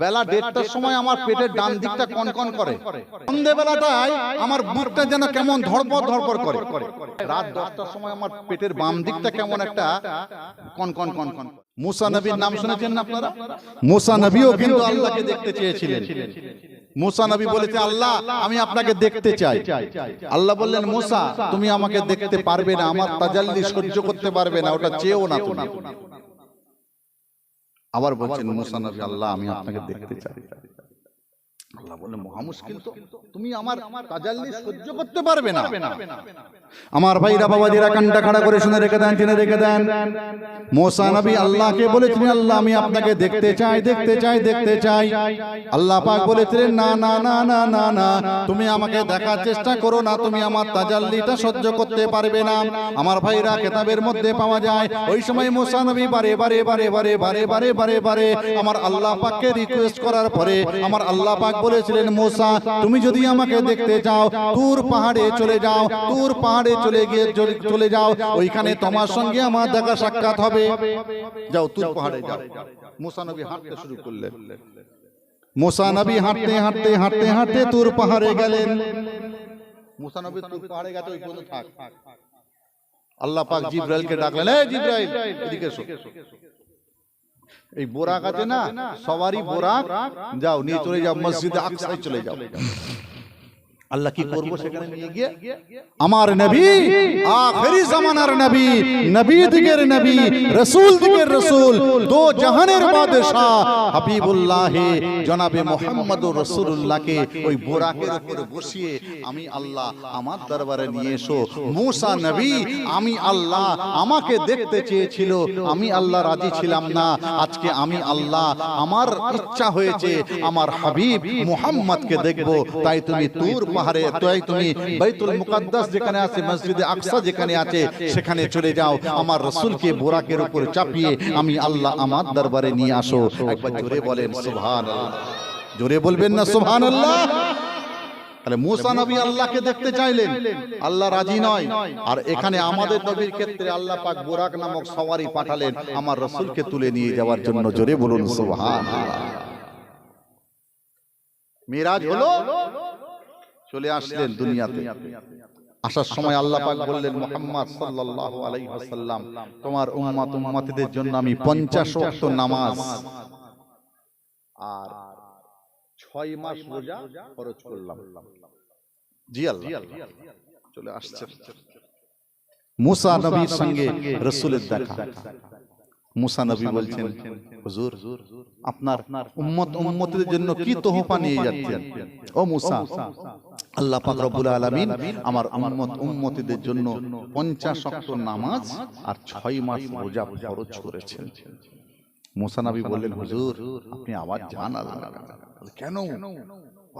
বেলা দেড়টার সময় আমার পেটের ডান দিকটা কনকন করে। সন্ধেবেলাটায় আমার বুকটা যেন কেমন ধড়পড় ধড়পড় করে। রাত দশটার সময় আমার পেটের বাম দিকটা কেমন একটা কনকন কনকন। মুসা নবীর নাম শুনেছেন না আপনারা? মুসা নবীও কিন্তু আল্লাহকে দেখতে চেয়েছিলেন। মুসা নবী বলেছে আল্লাহ আমি আপনাকে দেখতে চাই। আল্লাহ বললেন মুসা তুমি আমাকে দেখতে পারবে না আমার তাজাল্লি সহ্য করতে পারবে না ওটা চেয়েও না তুমি। আবার বলছেন মুসানবী আল্লাহ আমি আপনাকে দেখতে চাই। আল্লাহ মহা মুশকিল তো। তুমি আমার তাজাল্লি সহ্য করতে পারবে না। আমার ভাইরা বাবাজিরা কান্ডা খাড়া করে শুনে রেখে দেন জেনে রেখে দেন। মোসা নবী আল্লাহকে বলেছিলেন আল্লাহ আমি আপনাকে দেখতে চাই দেখতে চাই দেখতে চাই। আল্লাহ পাক বলেছিলেন না না না না না না তুমি আমাকে দেখার চেষ্টা করো না তুমি আমার তাজাল্লিটা সহ্য করতে পারবে না। আমার ভাইরা কেতাবের মধ্যে পাওয়া যায় ওই সময় মোসা নবী বারে বারে বারে বারে বারে বারে বারে বারে আমার আল্লাহ পাককে রিকোয়েস্ট করার পরে আমার আল্লাহ পাক বলেছিলেন, মোসা, তুমি যদি আমাকে দেখতে চাও তুর পাহাড়ে চলে যাও তুর পাহাড়ে চলে গিয়ে চলে যাও, ওইখানে তোমার সঙ্গে আমার দেখা সাক্ষাৎ হবে। যাও তুর পাহাড়ে যাও। মোসা নবী হাঁটতে শুরু করলেন। মোসা নবী হাঁটতে হাঁটতে হাঁটতে হাঁটতে তুর পাহাড়ে গেলেন। মোসা নবী তুর পাহাড়ে গেছে, ওই পর্যন্ত থাক। আল্লাহ পাক জিব্রাইলকে ডাকলেন, এই জিব্রাইল, এদিকে এসো। এই বোরাক আছে না সবারই বোরাক। যাও নিয়ে চলে যাও মসজিদে আকসায় চলে যাও। আল্লাহ কি করব সেখানে নিয়ে গিয়ে? আমার নবী আখেরি জামানার নবী নবী দিগের নবী রসুল দিগের রসুল দো জাহানের বাদশাহ। হাবিবুল্লাহ জনাবে মোহাম্মদ রসুল্লাহকে ওই বোরাকের উপরে বসিয়ে আমি আল্লাহ আমার দরবারে নিয়ে এসো। মুসা নবী আমি আল্লাহ আমাকে দেখতে চেয়েছিল আমি আল্লাহ রাজি ছিলাম না আজকে আমি আল্লাহ আমার ইচ্ছা হয়েছে আমার হাবিব মুহাম্মদকে দেখব তাই তুমি তুর পাহাড়ে তাই তুমি বাইতুল মুকাদ্দাস যেখানে আছে মসজিদে আকসা যেখানে আছে সেখানে চলে যাও। আমার রসুলকে বোরাকের উপর চাপিয়ে আমি আল্লাহ আমার দরবারে নিয়ে আসো। একবার জোরে বলেন সুবহানাল্লাহ। জোরে বলবেন না সুবহানাল্লাহ। তাহলে মুসা নবী আল্লাহকে দেখতে চাইলেন। আল্লাহ রাজি নয়। আর এখানে আমাদের নবীর ক্ষেত্রে আল্লাহ পাক বোরাক নামক সওয়ারি পাঠালেন। আমার রসুলকে তুলে নিয়ে যাওয়ার জন্য জোরে বলুন সুবহানাল্লাহ। মিরাজ হলো চলে আসলেন দুনিয়াতে। আসার সময় আল্লাহ পাক বললেন মুহাম্মদ সাল্লাল্লাহু আলাইহি ওয়াসাল্লাম তোমার উম্মত উম্মতিদের জন্য আমি 50 ওয়াক্ত নামাজ। আর ছয় মাস রোজা খরচ করলাম। জি আল্লাহ। চলে আসছে। মুসা নবীর সঙ্গে রসুলের দেখা। মুসা নবী বলছেন হুজুর আপনার উম্মত উম্মতের জন্য কি তোহফা নিয়ে যাচ্ছেন? ও মুসা আল্লাহ পাক রব্বুল আলামিন আমার উম্মত উম্মতিদের জন্য 50 ওয়াক্ত নামাজ আর 6 মাস রোজা ফরজ করেছেন। মুসা নবী বললেন হুজুর আপনি আবার জান আল্লাহ কেন?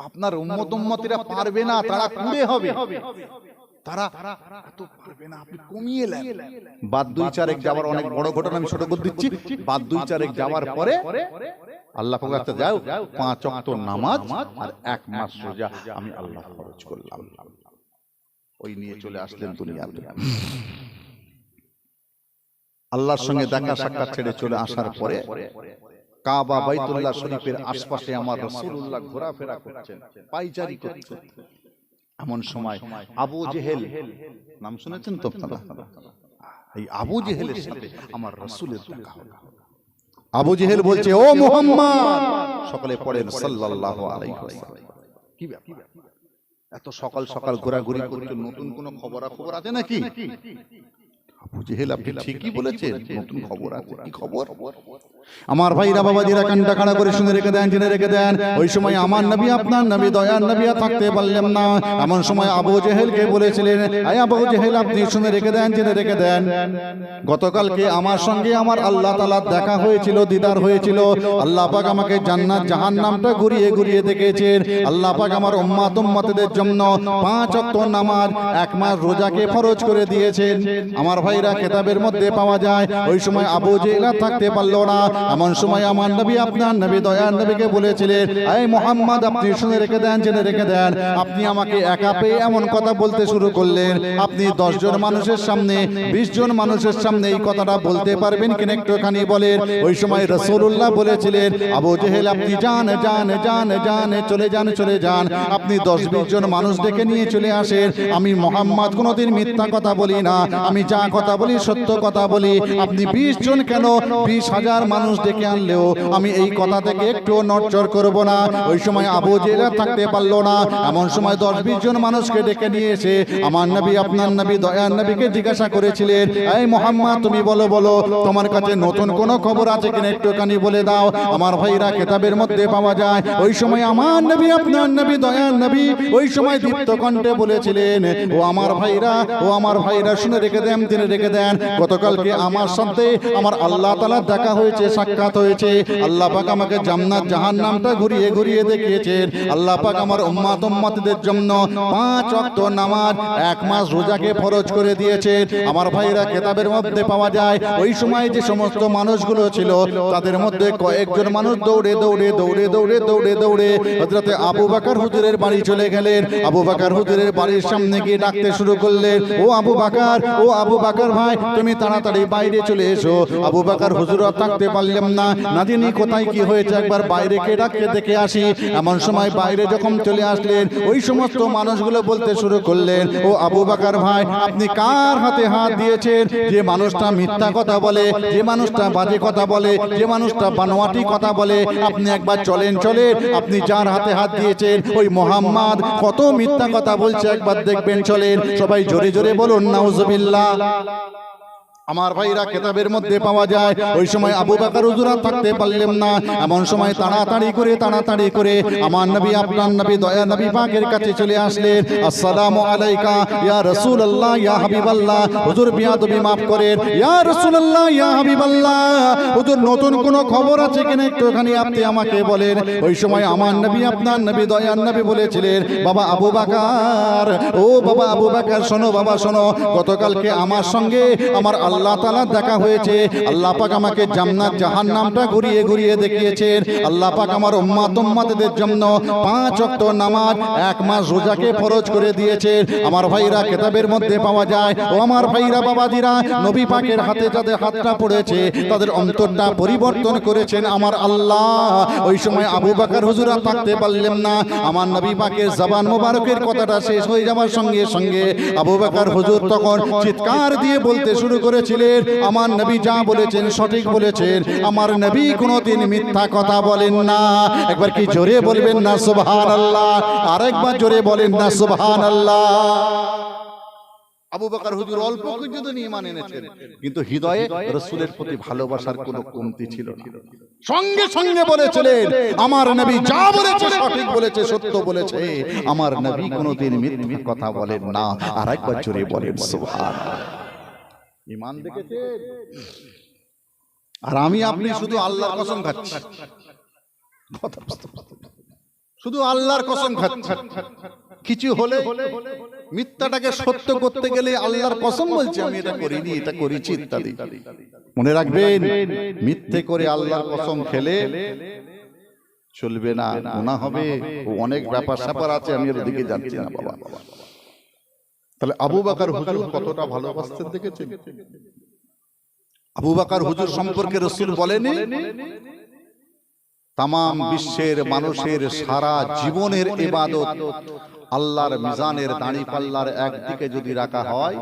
আপনার উম্মত উম্মতিরা পারবে না তারা কুড়ে হবে। তারা এত পারবে না, আপনি কমিয়ে নেন। বাদ দুই চারেক যাওয়ার অনেক বড় ঘটনা আমি ছোট করে দিচ্ছি। বাদ দুই চারেক যাওয়ার পরে আল্লাহ যাও, পাঁচ নামাজ আর এক মাস আমি আল্লাহ খরচ করলাম। ওই নিয়ে চলে আসলেন আল্লাহর সঙ্গে দেখা সাক্ষাৎ ছেড়ে চলে আসার পরে কাবা বাইতুল্লাহ শরীফের আশপাশে আমার রাসূলুল্লাহ ঘোরাফেরা করছেন, পাইচারি করছেন। এমন সময় আবু জেহেল নাম শুনেছেন তো আপনারা? এই আবু জেহেলের সাথে আমার রাসূলের দেখা হলো। আবু জেহেল বলছে ও মুহাম্মদ! সকলে পড়েন সাল্লাল্লাহু আলাইহি ওয়াসাল্লাম। কি ব্যাপার? এত সকাল সকাল ঘোরাঘুরি করছ নতুন কোনো খবর খবর আছে নাকি? আবু জেহেল আপনি ঠিকই বলেছেন নতুন খবর আছে। কি খবর? আমার ভাইরা বাবা বাবাজিরা কান্টা কাড়া করে শুনে রেখে দেন জেনে রেখে দেন। ওই সময় আমার নবী আপনার নবী দয়ার নবী থাকতে পারলেন না। এমন সময় আবু জেহেলকে বলেছিলেন আয় আবু জেহেল আপনি শুনে রেখে দেন জেনে রেখে দেন। গতকালকে আমার সঙ্গে আমার আল্লাহ তাআলার দেখা হয়েছিল দিদার হয়েছিল। আল্লাহ পাক আমাকে জান্নাত জাহান্নামটা ঘুরিয়ে ঘুরিয়ে দেখেছেন। আল্লাহ পাক আমার উম্মাত উম্মতদের জন্য পাঁচ ওয়াক্ত নামাজ এক মাস রোজাকে ফরজ করে দিয়েছেন। আমার ভাই ভাইরা কেতাবের মধ্যে পাওয়া যায় ওই সময় আবু জেলা থাকতে পারল না এমন সময় আমার নবী আপনার নবী দয়ার নবীকে বলেছিলেন এই মোহাম্মদ আপনি শুনে রেখে দেন জেনে রেখে দেন। আপনি আমাকে একা পেয়ে এমন কথা বলতে শুরু করলেন। আপনি দশ জন মানুষের সামনে বিশ জন মানুষের সামনে এই কথাটা বলতে পারবেন কিনা একটুখানি বলেন। ওই সময় রসুল্লাহ বলেছিলেন আবু জেহেল আপনি যান যান যান যান চলে যান চলে যান আপনি দশ বিশ জন মানুষ ডেকে নিয়ে চলে আসেন। আমি মোহাম্মদ কোনোদিন মিথ্যা কথা বলি না আমি যা কথা বলি সত্য কথা বলি আপনি বিশ জন কেন বিশ হাজার মানুষ ডেকে আনলেও আমি এই কথা থেকে একটু নড়চড় করব না। ওই সময় আবু জেলা থাকতে পারল না। এমন সময় দশ বিশ জন মানুষকে ডেকে নিয়ে এসে আমার নবী, আপনার নবী, দয়ার নবীকে জিজ্ঞাসা করেছিলেন, এই মোহাম্মদ, তুমি বলো বলো, তোমার কাছে নতুন কোন খবর আছে কিনা একটুখানি বলে দাও। আমার ভাইরা কেতাবের মধ্যে পাওয়া যায়, ওই সময় আমার নবী, আপনার নবী, দয়ার নবী, ওই সময় দীপ্ত কণ্ঠে বলেছিলেন, ও আমার ভাইরা, ও আমার ভাইরা, শুনে রেখে দেন, তিনি রেখে দেন। গতকালকে আমার সাথে আমার আল্লাহ তালা দেখা হয়েছে সাক্ষাৎ হয়েছে। আল্লাহ পাক আমাকে জান্নাত জাহান নামটা ঘুরিয়ে ঘুরিয়ে দেখিয়েছেন। আল্লাহ পাক আমার উম্মাত, উম্মাতদের জন্য পাঁচ অক্ত নামাজ, এক মাস রোজাকে ফরজ করে দিয়েছেন। আমার ভাইরা কেতাবের মধ্যে পাওয়া যায়, ওই সময় যে সমস্ত মানুষগুলো ছিল, তাদের মধ্যে কয়েকজন মানুষ দৌড়ে দৌড়ে দৌড়ে দৌড়ে দৌড়ে দৌড়ে হজরতে আবু বাকার হুজুরের বাড়ি চলে গেলেন। আবু বাকার হুজুরের বাড়ির সামনে গিয়ে ডাকতে শুরু করলেন, ও আবু বাকার, ও আবু বাকার ভাই, তুমি তাড়াতাড়ি বাইরে চলে এসো। আবু বাকার হুজুর থাকতে পারলাম না নাদিনী কোথায় কি হয়েছে? একবার বাইরে কে ডাকতে দেখে আসি। এমন সময় বাইরে যখন চলে আসলেন, ওই সমস্ত মানুষগুলো বলতে শুরু করলেন, ও আবু বাকার ভাই, আপনি কার হাতে হাত দিয়েছেন? যে মানুষটা মিথ্যা কথা বলে, যে মানুষটা বাজে কথা বলে, যে মানুষটা বানোয়াটি কথা বলে, আপনি একবার চলেন চলেন, আপনি যার হাতে হাত দিয়েছেন, ওই মোহাম্মদ কত মিথ্যা কথা বলছে, একবার দেখবেন, চলেন। সবাই জোরে জোরে বলুন, নাউজুবিল্লাহ। আমার ভাইরা কেতাবের মধ্যে পাওয়া যায় ওই সময় আবু বাকার হুজুরা থাকতে পারলেন না এমন সময় তাড়াতাড়ি করে তাড়াতাড়ি করে আমার নবী আপনার নবী দয়া নবী পাকের কাছে চলে আসলেন। আসসালামু আলাইকা ইয়া রাসূলুল্লাহ ইয়া হাবিবাল্লাহ। হুজুর বিয়াদবি maaf করেন। ইয়া রাসূলুল্লাহ ইয়া হাবিবাল্লাহ। হুজুর নতুন কোন খবর আছে কিনা একটুখানি আপনি আমাকে বলেন। ওই সময় আমার নবী আপনার নবী দয়ার নবী বলেছিলেন বাবা আবু বাকার ও বাবা আবু বাকার শোনো বাবা শোনো গতকালকে আমার সঙ্গে আমার আল্লাহ তালা দেখা হয়েছে। আল্লাহ পাক আমাকে জান্নাত জাহান নামটা ঘুরিয়ে ঘুরিয়ে দেখিয়েছেন। আল্লাহ পাক আমার উম্মাত, উম্মাতদের জন্য পাঁচ অক্ত নামাজ, এক মাস রোজাকে ফরজ করে দিয়েছেন। আমার ভাইরা কেতাবের মধ্যে পাওয়া যায়, ও আমার ভাইরা, বাবাজিরা, নবী পাকের হাতে যাদের হাতটা পড়েছে, তাদের অন্তরটা পরিবর্তন করেছেন আমার আল্লাহ। ওই সময় আবু বাকার হুজুরা থাকতে পারলেন না। আমার নবী পাকের জবান মোবারকের কথাটা শেষ হয়ে যাওয়ার সঙ্গে সঙ্গে আবু বাকার হুজুর তখন চিৎকার দিয়ে বলতে শুরু করেছিলেন আমার নবী যা বলেছেন সঠিক বলেছেন। আমার নবী কোনোদিন মিথ্যা কথা বলেন না। একবার কি জোরে বলবেন না সুবহান আল্লাহ আরেকবার জোরে বলেন না সুবহান আল্লাহ আবু বকর হুজুর অল্প কিছু এনেছেন কিন্তু হৃদয়ে রসুলের প্রতি ভালোবাসার কোনো কমতি ছিল না। সঙ্গে সঙ্গে বলেছিলেন আমার নবী যা বলেছে সঠিক বলেছে সত্য বলেছে। আমার নবী কোনোদিন মিথ্যে কথা বলেন না। আর একবার জোরে বলেন সুবহান ইমান দেখেছে আর আমি আপনি শুধু আল্লাহর কসম খাচ্ছি? শুধু আল্লাহর কসম খাচ্ছি। কিছু হলে মিথ্যাটাকে সত্য করতে গেলে আল্লাহর কসম বলছে আমি এটা করিনি এটা করেছি ইত্যাদি। মনে রাখবেন মিথ্যে করে আল্লাহর কসম খেলে চলবে না গুণা হবে। অনেক ব্যাপার স্যাপার আছে আমি এর দিকে যাচ্ছি না বাবা। তাহলে আবু বাকার হুজুর কতটা ভালোবাসতেন দেখেছেন? আবু বাকার হুজুর সম্পর্কে রসুল বলেনি? তাম বিশ্বের মানুষের সারা জীবনের ইবাদত আল্লাহর মিজানের দাঁড়ি পাল্লার একদিকে যদি রাখা হয়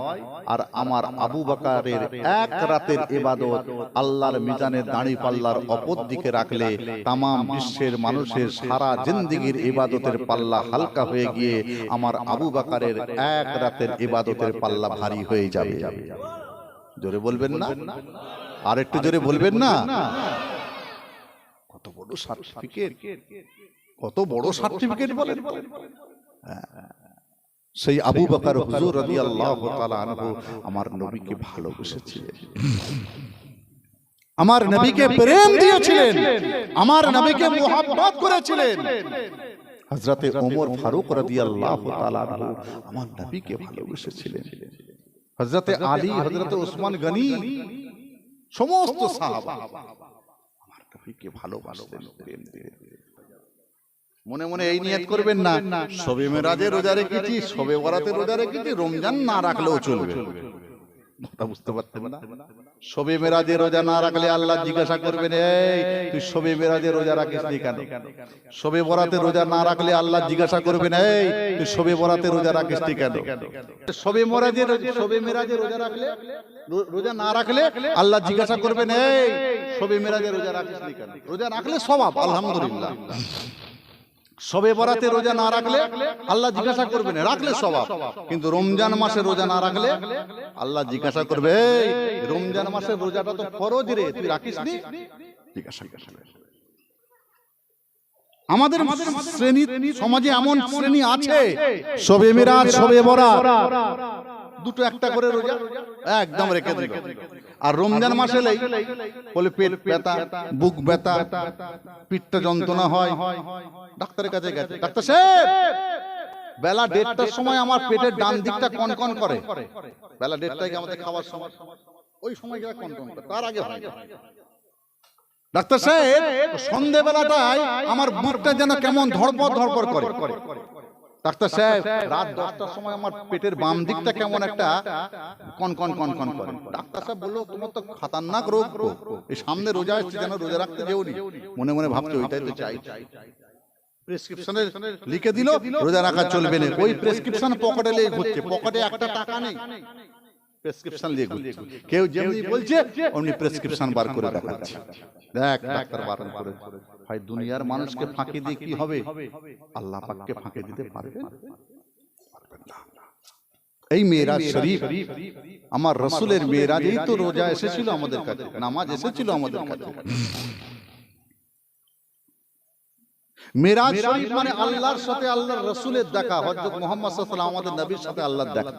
আর আমার আবু বাকারের এক রাতের ইবাদত আল্লাহর মিজানের দাঁড়ি পাল্লার অপর দিকে রাখলে তাম বিশ্বের মানুষের সারা জিন্দিগির ইবাদতের পাল্লা হালকা হয়ে গিয়ে আমার আবু বাকারের এক রাতের ইবাদতের পাল্লা ভারী হয়ে যাবে। জোরে বলবেন না? আর একটু জোরে বলবেন না? বড় সার্টিফিকেট। কত বড় সার্টিফিকেট বলেন। সেই আবু বকর হুজুর রাদিয়াল্লাহু তাআলা আনহু আমার নবীকে ভালোবেসেছিলেন আমার নবীকে প্রেম দিয়েছিলেন। আমার নবীকে মোহাব্বত করেছিলেন। হযরতে ওমর ফারুক রাদিয়াল্লাহু তাআলা আনহু আমার নবীকে ভালোবেসেছিলেন। হজরতে আলী হজরতে ওসমান গনি সমস্ত সাহাবা। নবীকে ভালোবাসতেন প্রেম মনে মনে এই নিয়ত করবেন না। সবে মেরাজে রোজা রেখেছি সবে বরাতে রোজা রেখেছি রমজান না রাখলেও চলবে। কথা বুঝতে পারতেন না। সবে মেরাজে রোজা না রাখলে আল্লাহ জিজ্ঞাসা করবেন, এই, তুই সবে মেরাজে রোজা রাখিস নি কেন? সবে বরাতে রোজা না রাখলে আল্লাহ জিজ্ঞাসা করবেন, এই, তুই সবে বরাতে রোজা রাখিস নি কেন? সবে মরাজে সবে মেরাজে রোজা রাখলে রোজা না রাখলে আল্লাহ জিজ্ঞাসা করবেন, এই সবে মেরাজে রোজা রাখিস নি কেন? রোজা রাখলে স্বভাব আলহামদুলিল্লাহ। সবে বরাতে রোজা না রাখলে আল্লাহ জিজ্ঞাসা করবেন রাখলে স্বভাব কিন্তু রমজান মাসে রোজা না রাখলে আল্লাহ জিজ্ঞাসা করবে রমজান মাসের রোজাটা তো ফরজ রে তুই রাখিস নি? জিজ্ঞাসা করবে। আমাদের শ্রেণি সমাজে এমন শ্রেণি আছে সবে মিরাজ সবে বরা দুটো একটা করে রোজা একদম রেখে দিল। আর রমজান মাসে এলেই বলে পেট ব্যথা বুক ব্যথা পিঠটা যন্ত্রণা হয়। ডাক্তারের কাছে গেছে। ডাক্তার সাহেব! বেলা দেড়টার সময় আমার পেটের ডান দিকটা কনকন করে। বেলা দেড়টায় আমাদের খাওয়ার সময়। ওই সময় গেলে কনকন করে। তার আগে হয়। ডাক্তার সাহেব সন্ধেবেলাটায় আমার বুকটা যেন কেমন ধরপড় ধরপড় করে। ডাক্তার সাহেব রাত দশটার সময় আমার পেটের বাম দিকটা কেমন একটা কন কন কন কন করে। ডাক্তার সাহেব বলল তোমার তো খাতারনাক রোগ। এই সামনে রোজা এসছে যেন রোজা রাখতে যেওনি মনে মনে ভাবছে ওইটাই তো চাই প্রেসক্রিপশনে লিখে দিল রোজা রাখা চলবে না। ওই প্রেসক্রিপশন পকেটে লেগে ঘুরছে পকেটে একটা টাকা নেই। প্রেসক্রিপশন লিয়ে ঘুরছে। কেউ যেমনি বলছে অমনি প্রেসক্রিপশন বার করে দেখাচ্ছে। দেখ ডাক্তার বারণ করে ভাই দুনিয়ার মানুষকে ফাঁকি দিয়ে কি হবে? আল্লাহ পাককে ফাঁকি দিতে পারবে এই মেয়েরাজ শরীফ আমার রসুলের মেয়েরাজেই তো রোজা এসেছিল আমাদের কাছে। নামাজ এসেছিল আমাদের কাছে। মেরাজ শরীফ মানে আল্লাহর সাথে আল্লাহর রসুলের দেখা। হজরত মোহাম্মদ আমাদের নবীর সাথে আল্লাহর দেখা।